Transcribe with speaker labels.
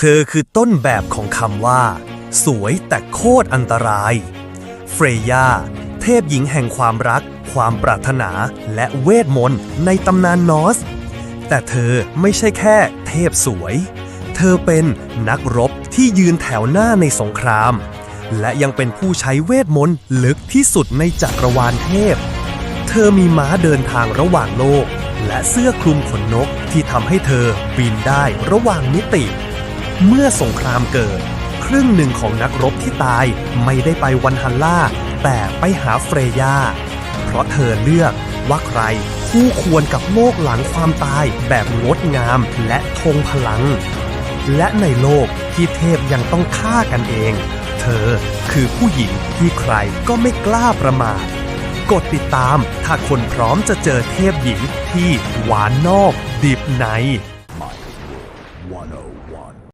Speaker 1: เธอคือต้นแบบของคำว่า สวยแต่โคตรอันตราย เฟรยาเทพหญิงแห่งความรัก ความปรารถนาและเวทมนต์ในตำนานนอส แต่เธอไม่ใช่แค่เทพสวย เธอเป็นนักรบที่ยืนแถวหน้าในสงคราม และยังเป็นผู้ใช้เวทมนต์ลึกที่สุดในจักรวาลเทพ เธอมีม้าเดินทางระหว่างโลก และเสื้อคลุมขนนกที่ทำให้เธอบินได้ระหว่างมิติ เมื่อสงครามเกิด ครึ่งหนึ่งของนักรบที่ตายไม่ได้ไปวันฮัลล่า แต่ไปหาเฟรยา เพราะเธอเลือกว่าใครคู่ควรกับโลกหลังความตายแบบงดงามและทงพลัง และในโลกที่เทพยังต้องฆ่ากันเอง เธอคือผู้หญิงที่ใครก็ไม่กล้าประมาทกดติดตามถ้าคนพร้อมจะเจอเทพหญิงที่หวานนอกดิบใน